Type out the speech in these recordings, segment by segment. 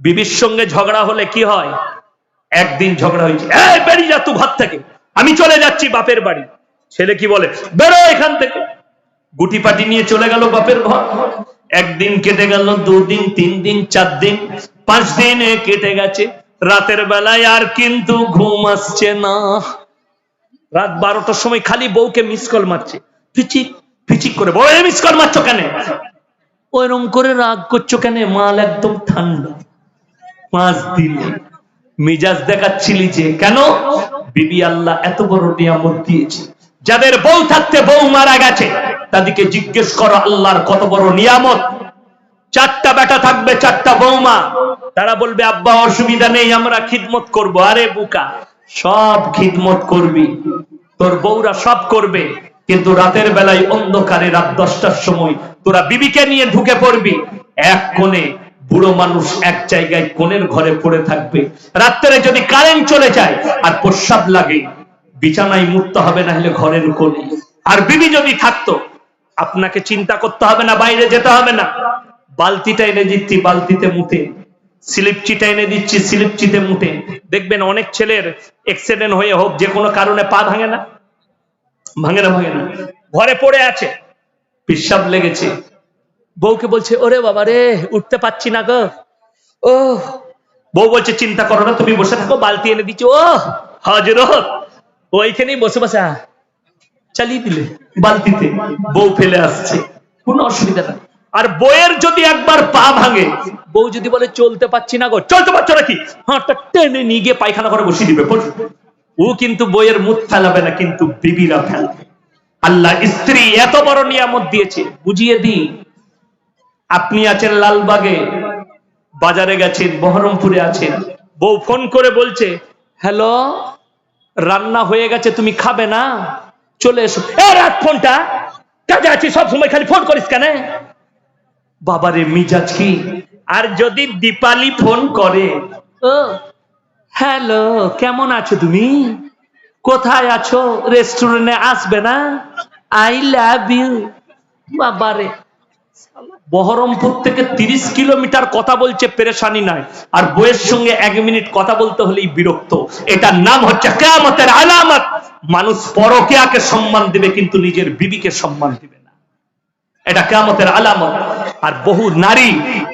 বিবির সঙ্গে ঝগড়া হলে কি হয়? একদিন ঝগড়া হয়েছে। এই, বেরিয়ে যা তুই ঘর থেকে। আমি চলে যাচ্ছি বাপের বাড়ি। ছেলে কি বলে? বেরো এখান থেকে। গুটি পাটি নিয়ে চলে গেল বাপের ঘর। একদিন কেটে গেল, দুদিন তিন দিন চার দিন পাঁচ দিন কেটে গেছে। রাতের বেলায় আর কিন্তু ঘুম আসছে না। রাত বারোটার সময় খালি বউকে মিস কল মারছে। ফিচিক ফিচিক করে বউ মিস কল মারছো কেন? ওইরকম করে রাগ করছ কেন? মাল একদম ঠান্ডা। পাঁচ দিনে মিজাজ দেখাচ্ছিলি যে, কেন? বিবি আল্লাহ এত বড় নিয়ামত দিয়েছে। যাদের বউ থাকতে বউ মারা গেছে, তাদেরকে জিজ্ঞেস করো আল্লাহর কত বড় নিয়ামত। চারটা বেটা থাকবে, চারটা বৌমা তারা বলবে, আব্বা, অসুবিধা নেই, আমরা খিদমত করব। আরে বুকা, সব খিদমত করবি। তোর বউরা সব করবে, কিন্তু রাতের বেলায় অন্ধকারে রাত দশটার সময় তোরা বিবিকে নিয়ে ঢুকে পড়বি। এক কোণে বুড়ো মানুষ এক জায়গায় কোণের ঘরে পড়ে থাকবে। রাত্রে যদি কারেন্ট চলে যায়, আর প্রস্রাব লাগে, বিছানায় মুততে হবে না হলে ঘরের কোণে। আর বিবি যদি থাকতো, আপনাকে চিন্তা করতে হবে না, বাইরে যেতে হবে না। বালতিটা এনে দিচ্ছি, বালতিতে মুতে। স্লিপচিটা এনে দিচ্ছি, স্লিপচিতে মুতে। দেখবেন অনেক ছেলের অ্যাক্সিডেন্ট হয়ে হোক, যে কোনো কারণে পা ভাঙে না। ভাঙে না ভাঙে না। ঘরে পড়ে আছে। পিসাব লেগেছে। বউকে বলছে, ওরে বাবা রে, উঠতে পাচ্ছি না গো। ও বউ বলছে, চিন্তা করো না, তুমি বসে থাকো, বালতি এনে দিচ্ছি। ও হাজির, ওইখানেই বসে বসে চালিয়ে দিলে, বালতিতে। বউ ফেলে আসছে, কোনো অসুবিধা নাই। আর বইয়ের যদি একবার পা ভাঙে, বউ যদি বলে, চলতে পাচ্ছি না গো। চলতে পারছ নাকি? হাঁটটা টেনে নিয়ে গিয়ে পায়খানা করে বসিয়ে দিবে ও কিন্তু বইয়ের মুখ ফেলাবে না, কিন্তু বিবিরা ফেলবে। আল্লাহ স্ত্রী এত বড় নিয়ামত দিয়েছে, বুঝিয়ে দিই আপনি আছেন লালবাগে, বাজারে গেছেন, বহরমপুরে আছেন। বউ ফোন করে বলছে, হ্যালো, রান্না হয়ে গেছে, তুমি খাবে না? চলে এসো। এ, রাখ ফোনটা, কাজে আছি, সব সময় খালি ফোন করিস কেন? বাবারে, মিজাজ কি? আর যদি দীপালি ফোন করে। ও, হ্যালো, কেমন আছো তুমি? কোথায় আছো? রেস্টুরেন্টে আসবে না? I love you. বাবারে বহরমপুর থেকে তিরিশ কিলোমিটার কথা বলছে পেরেশানি নাই। আর বইয়ের সঙ্গে এক মিনিট কথা বলতে হলেই বিরক্ত। এটার নাম হচ্ছে কেয়ামতের আলামত। মানুষ পরকেয়াকে সম্মান দিবে, কিন্তু নিজের বিবিকে সম্মান দিবে এটা কেয়ামতের আলামত। আর বহু নারী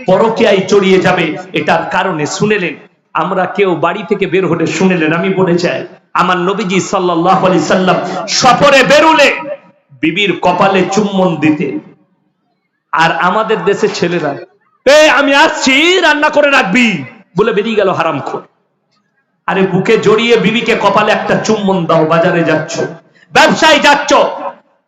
পরকেয়ায় চড়িয়ে যাবে, এটার কারণে শুনেলেন। আমরা কেউ বাড়ি থেকে বের হলে শুনেলেন, আমি বলে চাই আমার নবীজি সাল্লাহ আলি সাল্লাম সফরে বেরুলে, বিবির কপালে চুম্বন দিতে আর আমাদের দেশে ছেলেরা, এ, আমি আসছি, রান্না করে রাখবি। বলে বেরিয়ে গেল হারাম আরে বুকে জড়িয়ে বিবিকে কপালে একটা চুম্বন দাও, বাজারে যাচ্ছ। ব্যবসায় যাচ্ছ।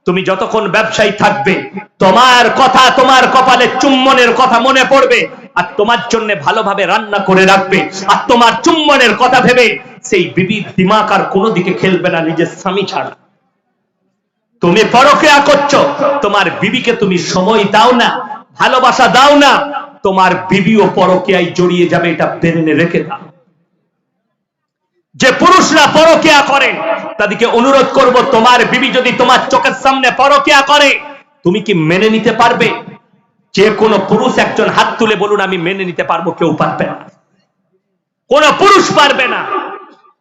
তুমি যতক্ষণ ব্যবসায়ী থাকবে, তোমার কথা তোমার কপালে চুম্বনের কথা মনে পড়বে, আর তোমার জন্য ভালোভাবে রান্না করে রাখবে, আর তোমার চুম্বনের কথা ভেবে সেই বিবির দিমাগ আর কোনো দিকে খেলবে না, নিজের স্বামী ছাড়া। তুমি পরকেয়া করছ তোমার বিবিকে তুমি সময় দাও না, ভালোবাসা দাও না, তোমার বিবিও পরকেয়ায় জড়িয়ে যাবে, এটা বেরেনে রেখে দাও। যে পুরুষরা পরকেয়া করে, তাদেরকে অনুরোধ করব, তোমার বিবি যদি তোমার চোখের সামনে পরকেয়া করে, তুমি কি মেনে নিতে পারবে? যে কোনো পুরুষ একজন হাত তুলে বলুন, আমি মেনে নিতে পারব, কেউ পারবে না। কোন পুরুষ পারবে না।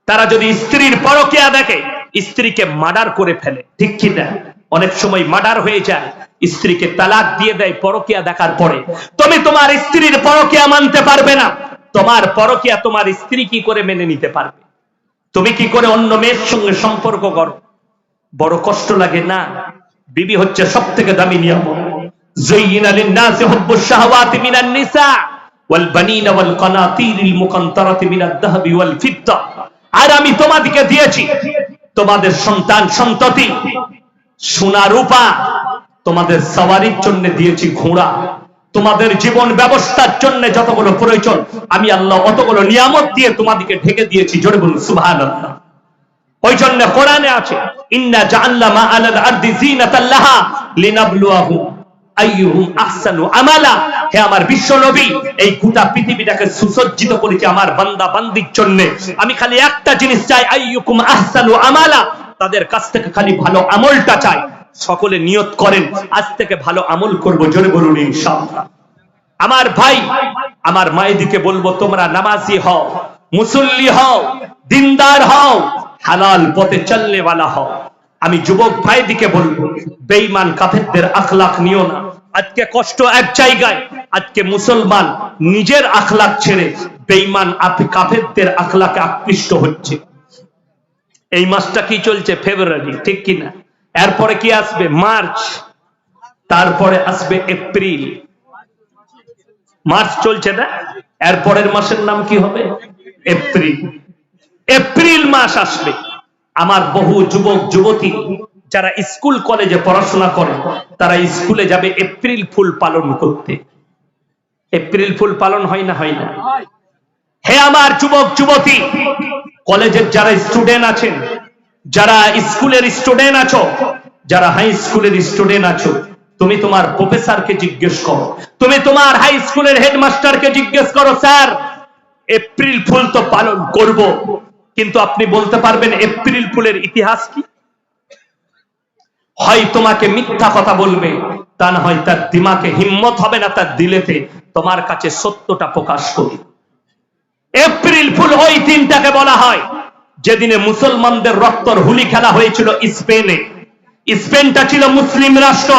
তারা যদি স্ত্রীর পরকেয়া দেখে স্ত্রীকে মার্ডার করে ফেলে ঠিক কি না অনেক সময় মার্ডার হয়ে যায় স্ত্রীকে তালাক দিয়ে দেয় পরকিয়া দেখার পরে তুমি তোমার স্ত্রীর পরকিয়া মানতে পারবে না তোমার পরকিয়া তোমার স্ত্রী কি করে মেনে নিতে পারবে তুমি কি করে অন্য মেয়ের সঙ্গে সম্পর্ক করো বড় কষ্ট লাগে না বিবি হচ্ছে সব থেকে দামি নিয়ম زين للناس حب الشهوات من النساء والبنين والقناطير المقنطرة من الذهب والفضة আর আমি তোমাদেরকে দিয়েছি তোমাদের সন্তান সন্ততি, সোনা রূপা, তোমাদের সবারির জন্য দিয়েছি ঘোড়া। তোমাদের জীবন ব্যবস্থার জন্য যতগুলো প্রয়োজন, আমি আল্লাহ অতগুলো নিয়ামত দিয়ে তোমাদেরকে ঢেকে দিয়েছি, জোরে বলুন সুভান ওই জন্য কোরআনে আছে, ইন্না জাআল্লা মা আলাল আরদি জিনাতাল লাহা লিনাবলুয়াহুম। খালি তাদের কাছ থেকে খালি ভালো আমলটা চাই। সকলে নিয়ত করেন, আজ থেকে ভালো আমল করব জোরে বলুন আমার ভাই, আমার মায়েদিকে বলব, তোমরা নামাজি হও, মুসল্লি হও, দিনদার হও, হালাল পথে চলনে वाला হও। আমি যুবক ভাইদিকে বলব, বেঈমান কাফেরদের আখলাক নিও না। আজকে কষ্ট এক জায়গায়, আজকে মুসলমান নিজের আখলাক ছেড়ে বেঈমান আপ- কাফেরদের আখলাকে আকৃষ্ট হচ্ছে। এই মাসটা কি চলছে? ফেব্রুয়ারি, ঠিক কিনা এরপরে কি আসবে? মার্চ, তারপরে আসবে এপ্রিল। মার্চ চলছে না? এরপরের মাসের নাম কি হবে? এপ্রিল। এপ্রিল মাস আসবে। আমার বহু যুবক, যুবতী যারা স্কুল, কলেজে পড়াশোনা করে, তারা স্কুলে যাবে এপ্রিল ফুল পালন করতে। এপ্রিল ফুল পালন হয় না হয় না? হে আমার যুবক, যুবতী, কলেজের যারা স্টুডেন্ট আছেন, যারা স্কুলের স্টুডেন্ট আছো, যারা হাই স্কুলের স্টুডেন্ট আছো, তুমি তোমার প্রফেসরকে জিজ্ঞেস করো। তুমি তোমার হাই স্কুলের হেডমাস্টারকে জিজ্ঞেস করো, স্যার, এপ্রিল ফুল তো পালন করব। কিন্তু আপনি বলতে পারবেন, এপ্রিল ফুলের ইতিহাস কি? হয় তোমাকে মিথ্যা কথা বলবে, তা না হয় তার দিমাকে হিম্মত হবে না তার দিলেতে তোমার কাছে সত্যটা প্রকাশ করি এপ্রিল ফুল ওই দিনটাকে বলা হয়, যেদিনে মুসলমানদের রক্তর হুলি খেলা হয়েছিল স্পেনে। স্পেনটা ছিল মুসলিম রাষ্ট্র।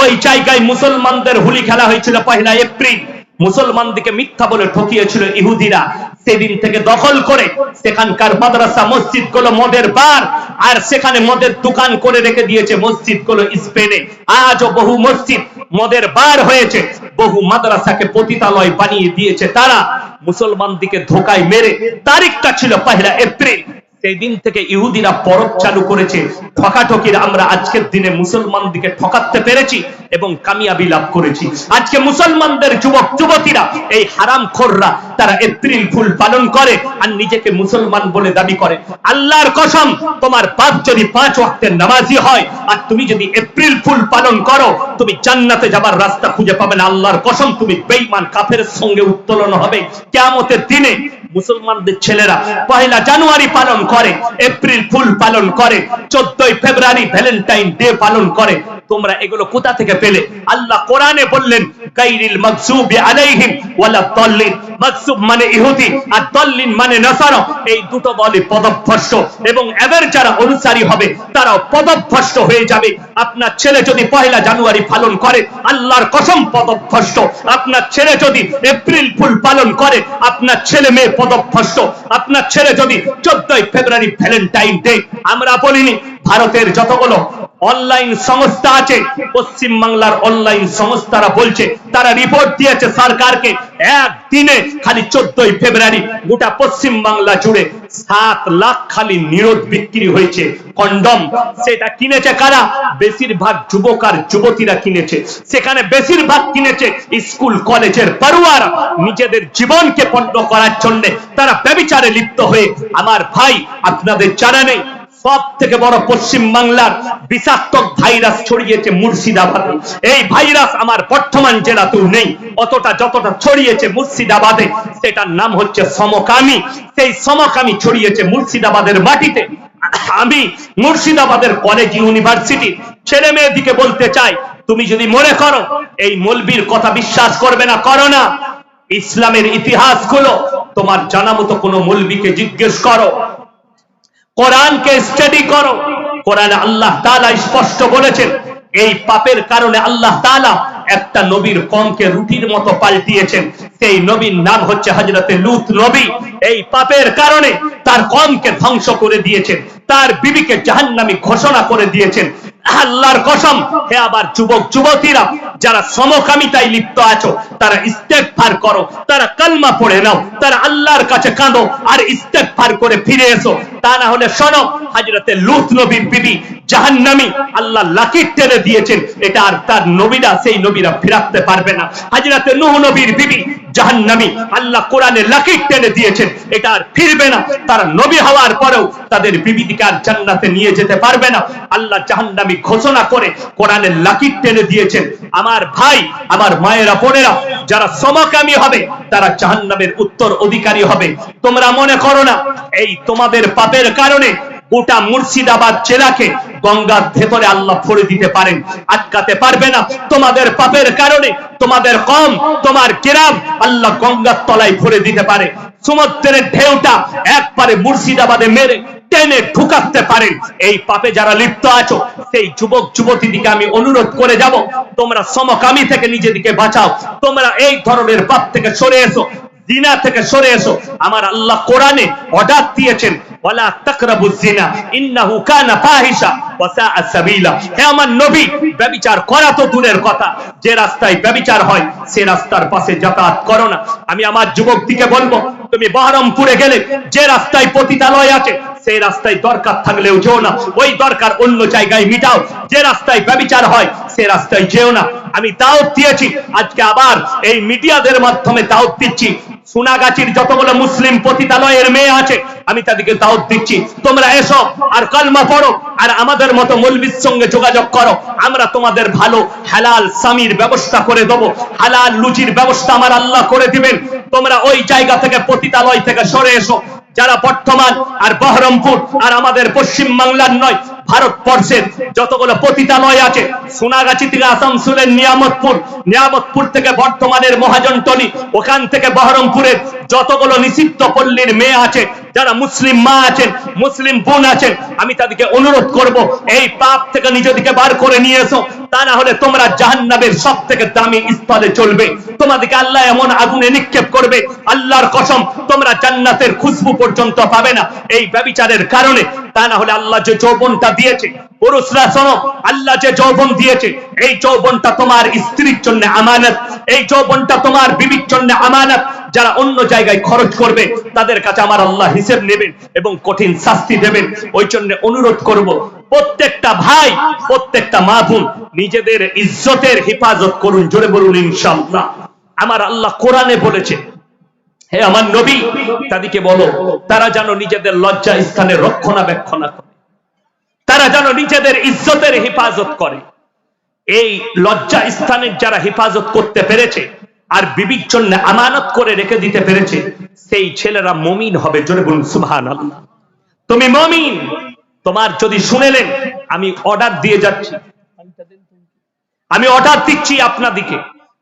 ওই জায়গায় মুসলমানদের হুলি খেলা হয়েছিল পয়লা এপ্রিল। মুসলমানদেরকে মিথ্যা বলে ঠকিয়েছিল ইহুদিরা। সেদিন থেকে দখল করে সেখানকার মাদ্রাসা মসজিদগুলো মদের বার, আর সেখানে মদের দোকান করে রেখে দিয়েছে মসজিদগুলো স্পেনে। আজও বহু মসজিদ মদের বার হয়েছে, বহু মাদ্রাসাকে পতিতালয় বানিয়ে দিয়েছে তারা। মুসলমান দিকে ধোকায় মেরে তারিখটা ছিল পহেলা এপ্রিল। সেই দিন থেকে ইহুদিরা পরব চালু করেছে। ঠকাঠকির আমরা আজকের দিনে মুসলমান দিকে ঠকাতে পেরেছি এবং কামিয়াবি লাভ করেছি। আজকে মুসলমানদের যুবক, যুবতীরা, এই হারাম খোররা, তারা এপ্রিল ফুল পালন করে আর নিজেকে মুসলমান বলে দাবি করে। আল্লাহর কসম, তোমার বাপ যদি পাঁচ ওয়াক্তের নামাজি হয়, আর তুমি যদি এপ্রিল ফুল পালন করো, তুমি জান্নাতে যাবার রাস্তা খুঁজে পাবে না। আল্লাহর কসম, তুমি বেঈমান কাফের সঙ্গে উত্তোলন হবে। কিয়ামতের দিনে মুসলমানদের ছেলেরা পয়লা জানুয়ারি পালন করে, এপ্রিল ফুল পালন করে, চোদ্দই ফেব্রুয়ারি ভ্যালেন্টাইন ডে পালন করে তোমরা এগুলো কোথা থেকে পেলে? আল্লাহ কোরআনে বললেন গাইরিল মাগসুবি আলাইহিম ওয়ালা দাল্লিন। মাগসুব মানে ইহুদি, আর দাল্লিন মানে নাসারা। এই দুটো বলে পদভ্রষ্ট, এবং এদের যারা অনুসারী হবে, তারাও পদভ্রষ্ট হয়ে যাবে। আপনার ছেলে যদি পয়লা জানুয়ারি পালন করে, আল্লাহর কসম পদভ্রষ্ট। আপনার ছেলে যদি এপ্রিল ফুল পালন করে, আপনার ছেলে মেয়ে পদভ্রষ্ট। আপনার ছেলে যদি চোদ্দই ফেব্রুয়ারি ভ্যালেন্টাইন ডে, আমরা বলিনি ভারতের যতগুলো অনলাইন সংস্থা আছে, পশ্চিম বাংলার অনলাইন সংস্থারা বলছে, তারা রিপোর্ট দিয়েছে সরকারকে একদিনে খালি চোদ্দই ফেব্রুয়ারি গোটা পশ্চিম বাংলা জুড়ে সাত লাখ খালি নিরোধ বিক্রি হয়েছে। কন্ডম সেটা কিনেছে কারা? বেশিরভাগ যুবক আর যুবতীরা কিনেছে। সেখানে বেশিরভাগ কিনেছে স্কুল, কলেজের পড়ুয়ারা। নিজেদের জীবনকে পণ্য করার জন্য তারা ব্যবিচারে লিপ্ত হয়ে, আমার ভাই, আপনাদের জানা নেই সব থেকে বড় পশ্চিম বাংলার বিষাক্ত ভাইরাস ছড়িয়েছে মুর্শিদাবাদে। এই ভাইরাস আমার বর্তমান জেলাতেও নেই। অতটা যতটা ছড়িয়েছে মুর্শিদাবাদে, সেটার নাম হচ্ছে সমকামী। সেই সমকামী ছড়িয়েছে মুর্শিদাবাদের মাটিতে। আমি মুর্শিদাবাদের কলেজ ইউনিভার্সিটি ছেলে মেয়েদিকে বলতে চাই, তুমি যদি মনে করো, এই মলবির কথা বিশ্বাস করবে না, করো না। ইসলামের ইতিহাসগুলো তোমার জানা মতো কোনো মলবিকে জিজ্ঞেস করো। কোরআনকে স্টাডি করো। কোরআনে আল্লাহ তাআলা স্পষ্ট বলেছেন, এই পাপের কারণে আল্লাহ তাআলা একটা নবীর কমকে রুটির মতো পাল্টিয়েছেন। সেই নবীর নাম হচ্ছে হযরতে লূত নবী। এই পাপের কারণে তার কমকে ধ্বংস করে দিয়েছেন। তার বিবিকে জাহান্নামী ঘোষণা করে দিয়েছেন। আল্লাহর কসম, হে আবার যুবক, যুবতীরা, যারা সমকামিতায় লিপ্ত আছো, তারা ইস্তেগফার করো, তারা কালমা পড়ে নাও, তারা আল্লাহর কাছে কাঁদো আর ইস্তেগফার করে ফিরে এসো। তা না হলে শোনো, হযরতে লূত নবীর বিবি জাহান্নামী আল্লাহ লাকির টেনে দিয়েছেন। এটা আর তার নবীরা, সেই নবীরা ফিরাতে পারবে না। হযরতে নূহ নবীর বিবি জাহান্নামী। আল্লাহ কোরআনে লাকির টেনে দিয়েছেন, এটা আর ফিরবে না। তারা নবী হওয়ার পরেও তাদের বিবিদিকে আর জান্নাতে নিয়ে যেতে পারবে না। আল্লাহ জাহান্নামী ঘোষণা করে কোরআনে লাকির টেনে দিয়েছেন। আমার ভাই, আমার মায়েরা, বোনেরা, যারা সমকামী হবে, তারা জাহান্নামের উত্তর অধিকারী হবে। তোমরা মনে করো না, এই তোমাদের পাপের কারণে গোটা মুর্শিদাবাদ জেলাকে গঙ্গার ভেতরে আল্লাহ ভরে দিতে পারেন। আটকাতে পারবে না। তোমাদের পাপের কারণে তোমাদের কম, তোমার গ্রাম আল্লাহ গঙ্গার তলায় ভরে দিতে পারে। সমুদ্রের ঢেউটা একবারে মুর্শিদাবাদে মেরে টেনে ঢুকাতে পারেন। এই পাপে যারা লিপ্ত আছো, সেই যুবক যুবতীদিকে আমি অনুরোধ করে যাব, তোমরা সমকামী থেকে নিজেদিকে বাঁচাও। তোমরা এই ধরনের পাপ থেকে সরে এসো। জিনা থেকে সরে এসো। আমার আল্লাহ কোরআনে অর্ডার দিয়েছেন, ওয়ালা তাকরাবু জিনা, ইন্নাহু কানা ফাহিশা ওয়া সাআ সাবিলা। হে আমার নবী ব্যভিচার করা তো দূরের কথা। যে রাস্তায় ব্যভিচার হয়, সে রাস্তার পাশে যাতায়াত করো না। আমি আমার যুবকদিকে বলব তুমি বহরমপুরে গেলে যে রাস্তায় পতিতালয় আছে, সেই রাস্তায় দরকার থাকলেও যেও না। ওই দরকার অন্য জায়গায় মিটাও। যে রাস্তায় ব্যবচার হয়, সে রাস্তায় যেও না। আমি দাওয়াত দিয়েছি, আজকে আবার এই মিডিয়াদের মাধ্যমে দাওয়াত দিচ্ছি। সোনাগাছির যতগুলো মুসলিম পতিতালয়ের মেয়ে আছে, আমি তাদেরকে দাওয়াত দিচ্ছি। তোমরা এসো আর কালমা পড়ো আর আমাদের মতো মৌলবীর সঙ্গে যোগাযোগ করো। আমরা তোমাদের ভালো, হালাল, স্বামীর ব্যবস্থা করে দেবো। হালাল লুচির ব্যবস্থা আমার আল্লাহ করে দিবেন। তোমরা ওই জায়গা থেকে পতিতালয় থেকে সরে এসো। যারা বর্তমান আর বহরমপুর আর আমাদের পশ্চিম বাংলার নয় ভারতবর্ষের যতগুলো পতিতালয় আছে, সোনাগাছি থেকে আসানসোলের নিয়ামতপুর নিয়ামতপুর থেকে বর্তমানের মহাজনটলি ওখান থেকে বহরমপুরের যতগুলো নিষিদ্ধ পল্লীর মেয়ে আছে, যারা মুসলিম মা আছেন, মুসলিম বোন আছেন, আমি তাদেরকে অনুরোধ করব, এই পাপ থেকে নিজেদেরকে বার করে নিয়ে এসো, তা না হলে তোমরা জাহান্নামের সব থেকে দামি স্থলে চলবে। তোমাদেরকে আল্লাহ এমন আগুনে নিক্ষেপ করবে, আল্লাহর কসম, তোমরা জান্নাতের খুশবু পর্যন্ত পাবে না। এই ব্যবিচারের কারণে, তা না হলে আল্লাহ যে যৌবনটা দিয়েছে। পুরুষরা শোনো, আল্লাহ যে যৌবন দিয়েছে, এই যৌবনটা তোমার স্ত্রীর জন্য আমানত, এই যৌবনটা তোমার বিবির জন্য আমানত। যারা অন্য জায়গায় খরচ করবে, তাদের কাছে আমার আল্লাহ হিসেব নেবেন এবং কঠিন শাস্তি দেবেন। ওই জন্য অনুরোধ করব, প্রত্যেকটা ভাই, প্রত্যেকটা মা বোন, নিজেদের ইজ্জতের হেফাজত করুন, জোরে বলুন ইনশাআল্লাহ। আমার আল্লাহ কোরআনে বলেছে, হে আমার নবী, তাদেরকে বলো, তারা যেন নিজেদের লজ্জা স্থানে রক্ষণাবেক্ষণা করে। তারা যেন নিজেদের ইজ্জতের হেফাজত করে। এই লজ্জা স্থানের যারা হেফাজত করতে পেরেছে আর বিবির জন্য আমানত করে রেখে দিতে পেরেছে, সেই ছেলেরা মমিন হবে জোরে বলুন আল্লাহ তুমি মমিন, তোমার যদি শুনেলেন, আমি অর্ডার দিয়ে যাচ্ছি। আমি অর্ডার দিচ্ছি আপনাদিকে।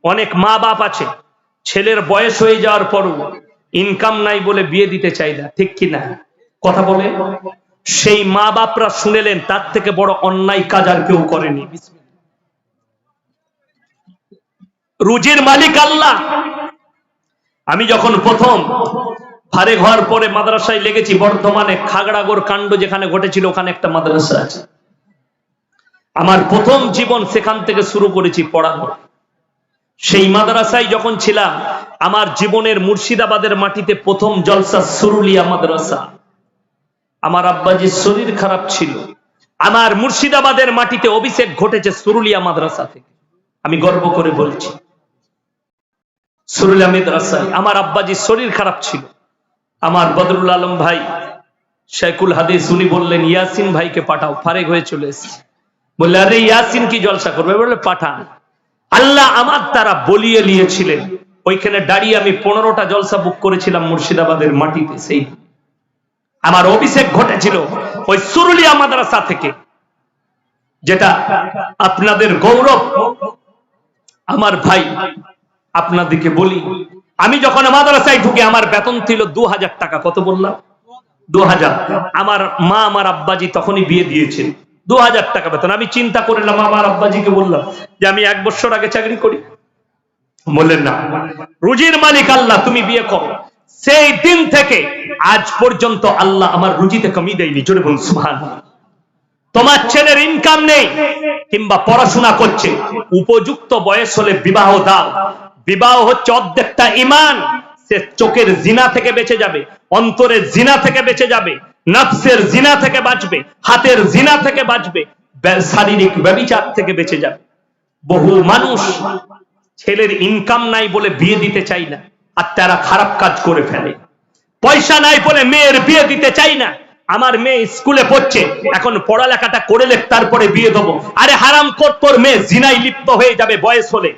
অনেক মা বাপ আছে, ছেলের বয়স হয়ে যাওয়ার পরও ইনকাম নাই বলে বিয়ে দিতে চাই না, ঠিক কি না কথা বলে সেই মা বাপরা শুনেলেন, তার থেকে বড় অন্যায় কাজ আর কেউ করেনি। রুজির মালিক আল্লাহ। আমি যখন প্রথম ফারে ঘর পরে মাদ্রাসায় লেগেছি, বর্ধমানে খাগড়াগড় কাণ্ড যেখানে ঘটেছিল, ওখানে একটা মাদ্রাসা আছে। আমার প্রথম জীবন সেখান থেকে শুরু করেছি পড়ানো। সেই মাদ্রাসায় যখন ছিলাম, আমার জীবনের মুর্শিদাবাদের মাটিতে প্রথম জলসা সুরুলিয়া মাদ্রাসা। আমার আব্বাজির শরীর খারাপ ছিল। আমার মুর্শিদাবাদের মাটিতে অভিষেক ঘটেছে সুরুলিয়া মাদ্রাসা থেকে। আমি গর্ব করে বলছি, সুরুলিয়া মাদ্রাসায় আমার আব্বাজির শরীর খারাপ ছিল। আমার বদরুল আলম ভাই, শেখুল হাদিস, উনি বললেন, ইয়াসিন ভাইকে পাঠাও। ফারেক হয়ে চলে এসেছে। বললে, আরে ইয়াসিন কি জলসা করবে? বলে, পাঠান। আল্লাহ আমার তারা বলিয়ে নিয়েছিলেন। ওইখানে দাঁড়িয়ে আমি পনেরোটা জলসা বুক করেছিলাম মুর্শিদাবাদের মাটিতে, সেই আমার অভিষেক ঘটেছিল ওই সুরুলিয়া মাদ্রাসা থেকে, যেটা আপনাদের গৌরব। আমার ভাই, আপনাদেরকে বলি, আমি যখন মাদ্রাসায় ঢুকে আমার বেতন ছিল দু হাজার টাকা, কত বললাম? দু হাজার আমার মা আমার আব্বাজি তখনই বিয়ে দিয়েছেন। দু হাজার টাকা বেতন। আমি চিন্তা করলাম, আমার আব্বাজিকে বললাম যে আমি এক বছর আগে চাকরি করি। বললেন না। রুজির মালিক আল্লাহ, তুমি বিয়ে করো। সেই দিন থেকে আজ পর্যন্ত আল্লাহ আমার রুজিতে কমিয়ে দেয়নি। জোরে বলুন সুবহান তোমার ছেলের ইনকাম নেই, কিংবা পড়াশোনা করছে। উপযুক্ত বয়স হলে বিবাহ দাও। বিবাহ হচ্ছে অর্ধেকটা ইমান। সে চোখের জিনা থেকে বেঁচে যাবে, অন্তরের জিনা থেকে বেঁচে যাবে, নফসের জিনা থেকে বাঁচবে, হাতের জিনা থেকে বাঁচবে শারীরিক ব্যবিচার থেকে বেঁচে যাবে। বহু মানুষ ছেলের ইনকাম নাই বলে বিয়ে দিতে চাই না। আর তারা খারাপ কাজ করে ফেলে। পয়সা নাই বলে মেয়ের বিয়ে দিতে চাই না। আমার মেয়ে স্কুলে পড়ছে, এখন পড়ালেখাটা করে লেখ, তারপরে বিয়ে দেবো। আরে হারাম কর তোর মেয়ে জিনাই লিপ্ত হয়ে যাবে বয়স হলে।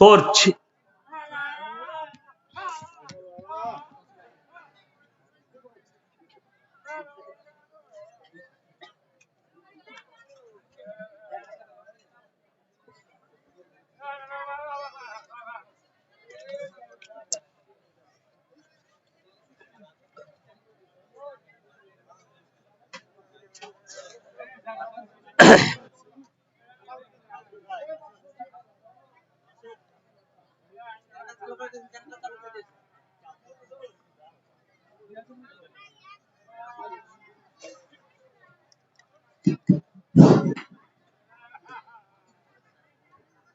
তোর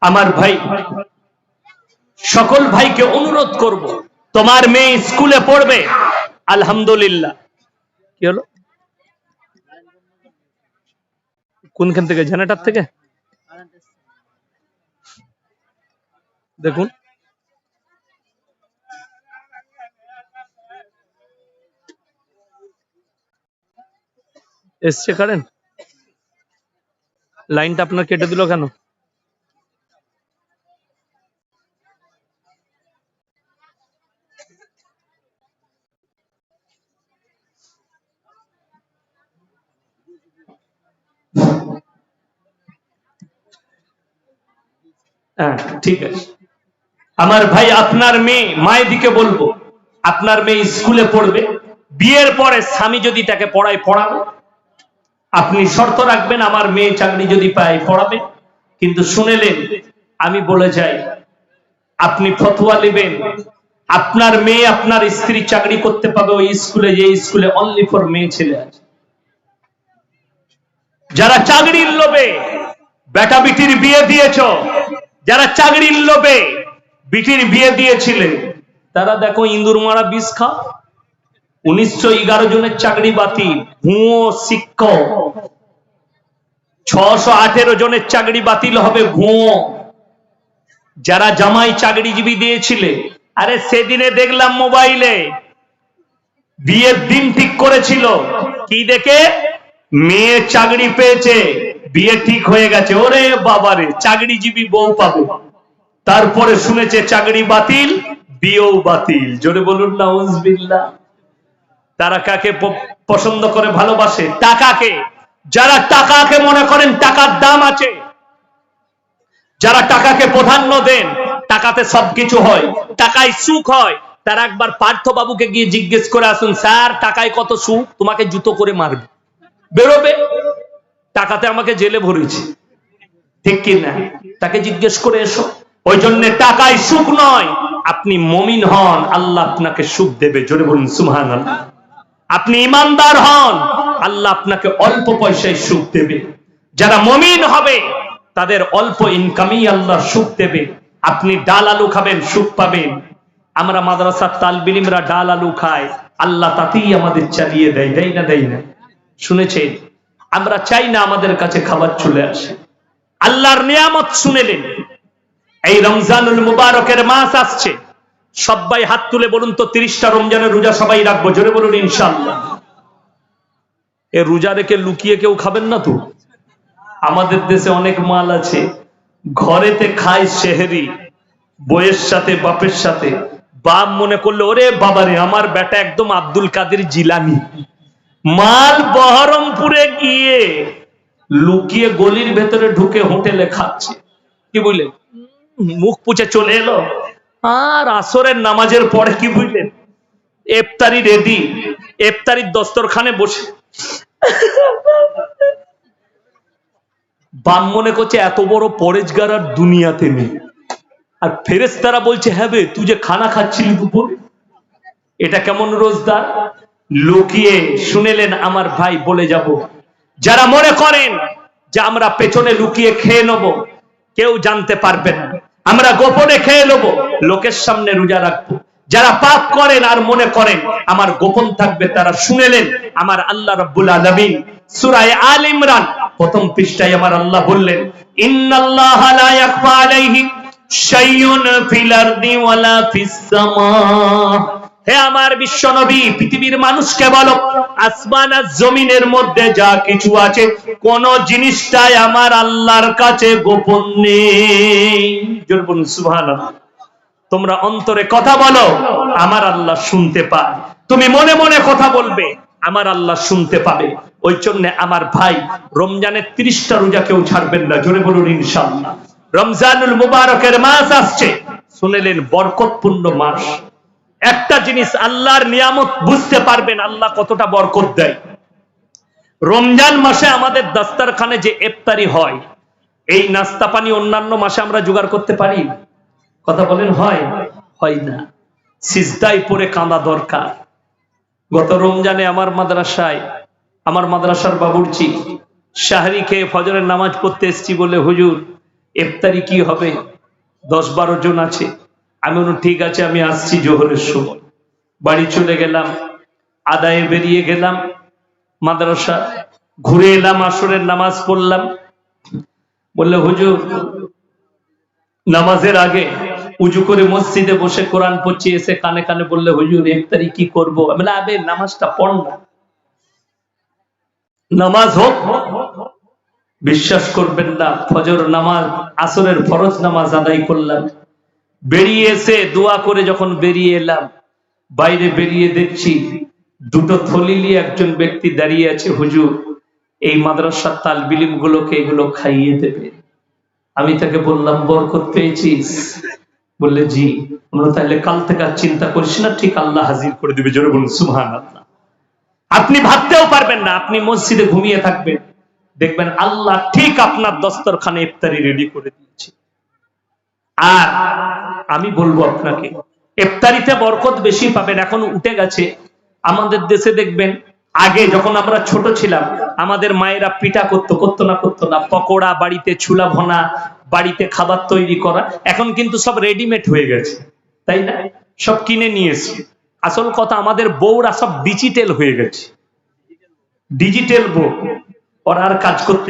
আমার ভাই, সকল ভাইকে অনুরোধ করব, তোমার মেয়ে স্কুলে পড়বে, আলহামদুলিল্লাহ। কি হলো? কোনখান থেকে? জেনারেটার থেকে? দেখুন। এসছে কারেন্ট? লাইনটা আপনার কেটে দিল কেন? হ্যাঁ ঠিক আছে। আমার ভাই আপনার মেয়ে, মায়ের দিকে বলব, আপনার মেয়ে স্কুলে পড়বে, বিয়ের পরে স্বামী যদি তাকে পড়ায় পড়াবে, আপনি শর্ত রাখবেন আমার মেয়ে চাকরি যদি পায় পড়াবে, কিন্তু শুনেলেন, আমি বলে যাই, আপনি ফতোয়া নেবেন, আপনার মেয়ে আপনার স্ত্রী চাকরি করতে পাবে ওই স্কুলে যে স্কুলে অনলি ফর মেয়ে ছেলে আছে। যারা চাকরির লোভে বেটা বিটির বিয়ে দিয়েছ যারা চাকরির লোভে বিটির বিয়ে দিয়েছিলে তারা দেখো ইন্দুর মারা বিষ খা উনিশশো এগারো জনের চাকরি বাতিল। ভুয়ো শিক্ষক। ছশো আঠেরো জনের চাকরি বাতিল হবে ভুয়ো যারা জামাই চাকরিজীবী দিয়েছিলে আরে সেদিনে দেখলাম মোবাইলে। বিয়ের দিন ঠিক করেছিল। কি দেখে? মেয়ে চাকরি পেয়েছে। বিয়ে ঠিক হয়ে গেছে। ওরে বাবারে, চাকরিজীবী বউ পাবে। তারপরে শুনেছে চাকরি বাতিল, বিয়েও বাতিল। জোরে বলুন না উজবিল্লা তারা কাকে পছন্দ করে, ভালোবাসে? টাকাকে। যারা টাকাকে মনে করেন টাকার দাম আছে, যারা টাকাকে প্রাধান্য দেন, টাকাতে সবকিছু হয়, টাকায় সুখ হয়। তারা একবার পার্থ বাবুকে গিয়ে জিজ্ঞেস করে আসুন, স্যার, টাকায় কত সুখ? তোমাকে জুতো করে মারবে। বেরোবে। টাকাতে আমাকে জেলে ভরেছে। ঠিক কি না তাকে জিজ্ঞেস করে এসো। ওই জন্য টাকায় সুখ নয়। আপনি মমিন হন, আল্লাহ আপনাকে সুখ দেবে। জোরে বলুন সুহান আপনি ইমানদার হন, আল্লাহ আপনাকে অল্প পয়সায় সুখ দেবে। যারা মমিন হবে, তাদের অল্প ইনকামই আল্লাহ সুখ দেবে। আপনি ডাল আলু খাবেন, সুখ পাবেন। আমরা মাদ্রাসার তালবিলিমরা ডাল আলু খাই আল্লাহ তাতেই আমাদের চালিয়ে দেয় দেয় না দেয় না। শুনেছেন? আমরা চাই না আমাদের কাছে খাবার চলে আসে। আল্লাহর নিয়ামত শুনেলেন এই রমজানুল মুবারকের মাস আসছে। সবাই হাত তুলে বলুন তো, তিরিশটা রমজানের রোজা সবাই রাখব। জোরে বলুন ইনশাল্লাহ এ রোজা রেখে লুকিয়ে কেউ খাবেন না তো? আমাদের দেশে অনেক মাল আছে। ঘরেতে খায় সেহেরি বইয়ের সাথে, বাপের সাথে। বাপ মনে করল, ওরে বাবারে, আমার বেটা একদম আব্দুল কাদের জিলানি। মাল বহরমপুরে গিয়ে লুকিয়ে গলির ভেতরে ঢুকে হোটেলে খাচ্ছে। কি বুঝলেন? মুখ পুচে চলে এলো। আর আসরের নামাজের পরে কি বুঝলেন? এফতারি রেডি। এফতারির দস্তরখানে বসে। বাম মনে করছে, এত বড় পরেজগার আর দুনিয়াতে নেই। আর ফেরেস্তারা বলছে হ্যাঁ তুই যে খানা খাচ্ছিলি দুপুরে, এটা কেমন রোজদার? লুকিয়ে শুনেলেন, আমার ভাই বলে যাব। যারা মনে করেন যে আমরা পেছনে লুকিয়ে খেয়ে নেব, কেউ জানতে পারবে না। আমরা গোপনে খেয়ে নেব, লোকের সামনে রোজা রাখব। যারা পাপ করেন আর মনে করেন, আমার গোপন থাকবে, তারা শুনেলেন, আমার আল্লাহ রাব্বুল আলামিন সূরায়ে আল ইমরান, প্রথম পৃষ্ঠায় আমার আল্লাহ বললেন, ইন্নাল্লাহা হে আমার বিশ্ব নবী, পৃথিবীর মানুষকে বলো, আসমান আর জমিনের মধ্যে যা কিছু আছে, কোন জিনিসটাই আমার আল্লাহর কাছে গোপন নেই। সুবহানাল্লাহ। তোমরা অন্তরে কথা বলো, আমার আল্লাহ শুনতে পায়। তুমি মনে মনে কথা বলবে, আমার আল্লাহ শুনতে পাবে। ওই জন্য আমার ভাই, রমজানের তিরিশটা রোজা কেউ ছাড়বেন না, জোরে বলুন ইনশাল্লাহ রমজানুল মুবারকের মাস আসছে, শুনেলেন বরকতপূর্ণ মাস। একটা জিনিস আল্লাহর নিয়ামত বুঝতে পারবেন, আল্লাহ কতটা বরকত দেয়। রমজান মাসে আমাদের দাস্তারখানে যে ইফতারি হয়, এই নাস্তা পানি অন্যান্য মাসে আমরা জোগাড় করতে পারি? কথা বলেন, হয়? হয় না। সিজদাই পরে কাঁদা দরকার। গত রমজানে আমার মাদ্রাসায়, আমার মাদ্রাসার বাবুর্চি, শাহরি খেয়ে ফজরের নামাজ পড়তে এসছি বলে হুজুর, ইফতারি কি হবে? দশ বারো জন আছে। আমি বললাম, ঠিক আছে আমি আসছি জোহরের সময়। বাড়ি চলে গেলাম আদায়ে বেরিয়ে গেলাম মাদ্রাসা ঘুরে এলাম আসরের নামাজ পড়লাম। বললে হুজুর নামাজের আগে উজু করে মসজিদে বসে কোরআন পড়ছি। এসে কানে কানে বললে হুজুর ইফতারি কি করব? আবে নামাজটা পড় না। নামাজ হোক বিশ্বাস করবেন না ফজর নামাজ আসরের ফরজ নামাজ আদায় করলাম। বেরিয়ে এসে দোয়া করে যখন বেরিয়ে এলাম, বাইরে বেরিয়ে দেখছি দুটো থলি নিয়ে একজন ব্যক্তি দাঁড়িয়ে আছে, হুজুর, এই মাদ্রাসার তাল বিলিম গুলোকে এগুলো খাইয়ে দেবে। আমি তাকে বললাম, বরকত পেয়েছিস? বললে, জি। আমরা তাহলে কাল থেকে আর চিন্তা করিস না, ঠিক আল্লাহ হাজির করে দিবে। জোরে বলুন সুহান আল্লাহ আপনি ভাবতেও পারবেন না, আপনি মসজিদে ঘুমিয়ে থাকবেন। দেখবেন আল্লাহ ঠিক আপনার দস্তরখানে ইফতারি রেডি করে দিয়েছে। আর আমি বলব আপনাকে, ইফতারিতে বরকত বেশি পাবেন, এখন উঠে গেছে। আমাদের দেশে দেখবেন, আগে যখন আমরা ছোট ছিলাম, আমাদের মায়েরা পিঠা করতো করতো না করতো না। পকোড়া, বাড়িতে ছুলা ভনা, বাড়িতে খাবার তৈরি করা, এখন কিন্তু সব রেডিমেড হয়ে গেছে। তাই না? সব কিনে নিয়ে এসে আসল কথা, আমাদের বউরা সব ডিজিটাল হয়ে গেছে। ডিজিটাল বউ, ওরা আর কাজ করতে